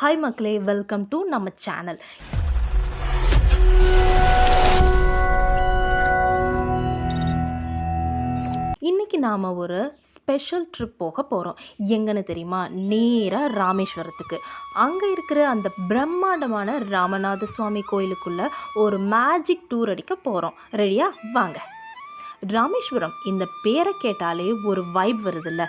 Hi மக்களே. Welcome to நம்ம channel இன்னைக்கு நாம் ஒரு ஸ்பெஷல் ட்ரிப் போக போகிறோம் எங்கன்னு தெரியுமா? நேராக ராமேஸ்வரத்துக்கு. அங்கே இருக்கிற அந்த பிரம்மாண்டமான ராமநாத சுவாமி கோயிலுக்குள்ள ஒரு மேஜிக் டூர் அடிக்க போகிறோம் ரெடியா வாங்க. ராமேஸ்வரம் இந்த பேரை கேட்டாலே ஒரு வைப் வருதுல்ல.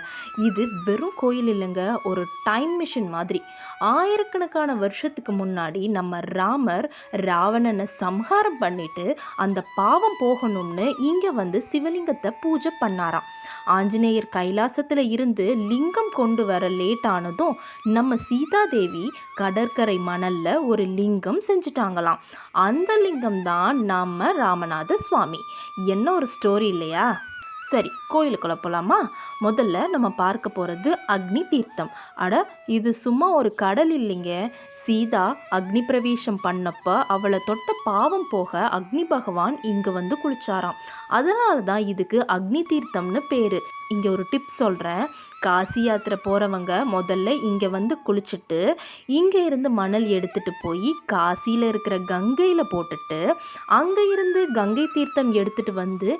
இது வெறும் கோயில் இல்லைங்க ஒரு டைம் மிஷின் மாதிரி. ஆயிரக்கணக்கான வருஷத்துக்கு முன்னாடி நம்ம ராமர் ராவணனை சம்ஹாரம் பண்ணிட்டு அந்த பாவம் போகணும்னு இங்கே வந்து சிவலிங்கத்தை பூஜை பண்ணாராம். ஆஞ்சநேயர் கைலாசத்தில் இருந்து லிங்கம் கொண்டு வர லேட் ஆனதும் நம்ம சீதாதேவி கடற்கரை மணலில் ஒரு லிங்கம் செஞ்சுட்டாங்களாம். அந்த லிங்கம் தான் நம்ம ராமநாத சுவாமி. என்ன ஒரு ஸ்டோரி இல்லையா? சரி கோயிலுக்குள்ளே போகலாமா முதல்ல நம்ம பார்க்க போகிறது அக்னி தீர்த்தம். அட இது சும்மா ஒரு கடல் இல்லைங்க. சீதா அக்னி பிரவேசம் பண்ணப்போ அவளை தொட்ட பாவம் போக அக்னி பகவான் இங்கே வந்து குளிச்சாராம். அதனால தான் இதுக்கு அக்னி தீர்த்தம்னு பேர். இங்கே ஒரு டிப் சொல்கிறேன் காசி யாத்திரை போகிறவங்க முதல்ல இங்கே வந்து குளிச்சுட்டு இங்கே இருந்து மணல் எடுத்துகிட்டு போய் காசியில் இருக்கிற கங்கையில் போட்டுட்டு அங்கே இருந்து கங்கை தீர்த்தம் எடுத்துகிட்டு வந்து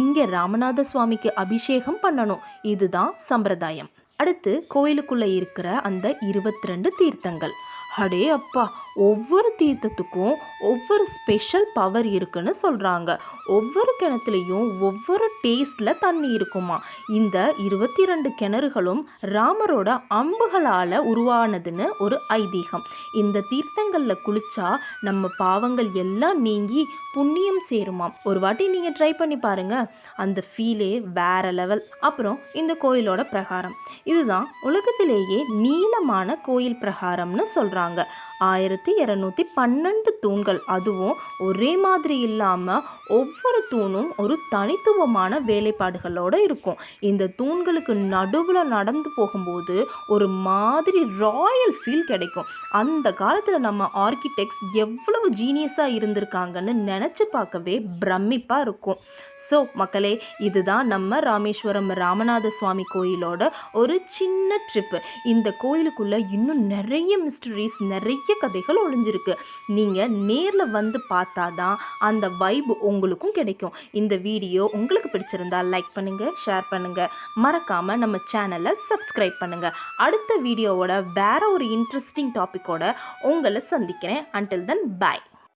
இங்கே ராமநாத சுவாமிக்கு அபிஷேகம் பண்ணணும். இதுதான் சம்பிரதாயம். அடுத்து கோயிலுக்குள்ளே இருக்கிற அந்த இருபத்தி ரெண்டு தீர்த்தங்கள். அடே அப்பா ஒவ்வொரு தீர்த்தத்துக்கும் ஒவ்வொரு ஸ்பெஷல் பவர் இருக்குன்னு சொல்கிறாங்க ஒவ்வொரு கிணத்துலையும் ஒவ்வொரு டேஸ்டில் தண்ணி இருக்குமா? இந்த இருபத்தி ரெண்டு கிணறுகளும் ராமரோட அம்புகளால் உருவானதுன்னு ஒரு ஐதீகம். இந்த தீர்த்தங்களில் குளிச்சா நம்ம பாவங்கள் எல்லாம் நீங்கி புண்ணியம் சேருமாம். ஒரு வாட்டி நீங்கள் ட்ரை பண்ணி பாருங்கள் அந்த ஃபீலே வேற லெவல் அப்புறம் இந்த கோயிலோட பிரகாரம். இதுதான் உலகத்திலேயே நீளமான கோயில் பிரகாரம்னு சொல்கிறாங்க ஆயிரத்தி இரநூத்தி பன்னெண்டு தூண்கள் அதுவும் ஒரே மாதிரி இல்லாமல் ஒவ்வொரு தூணும் ஒரு தனித்துவமான வேலைப்பாடுகளோடு இருக்கும். இந்த தூண்களுக்கு நடுவில் நடந்து போகும்போது ஒரு மாதிரி ராயல் ஃபீல் கிடைக்கும். அந்த காலத்தில் நம்ம ஆர்கிடெக்ட்ஸ் எவ்வளவு ஜீனியஸாக இருந்திருக்காங்கன்னு நினச்சி பார்க்கவே பிரமிப்பாக இருக்கும். ஸோ மக்களே இதுதான் நம்ம ராமேஸ்வரம் ராமநாத சுவாமி கோயிலோட ஒரு சின்ன ட்ரிப்பு இந்த கோயிலுக்குள்ளே இன்னும் நிறைய மிஸ்டரிஸ் நிறைய கதைகள் ஒழிஞ்சிருக்கு நீங்கள் நேரில் வந்து பார்த்தா தான் அந்த வைப் உங்களுக்கும் கிடைக்கும். இந்த வீடியோ உங்களுக்கு பிடிச்சிருந்தா லைக் பண்ணுங்கள் ஷேர் பண்ணுங்கள் மறக்காமல் நம்ம சேனலை சப்ஸ்கிரைப் பண்ணுங்கள் அடுத்த வீடியோவோட வேற ஒரு இன்ட்ரெஸ்டிங் டாப்பிக்கோட உங்களை சந்திக்கிறேன். அன்டில் தென் பாய்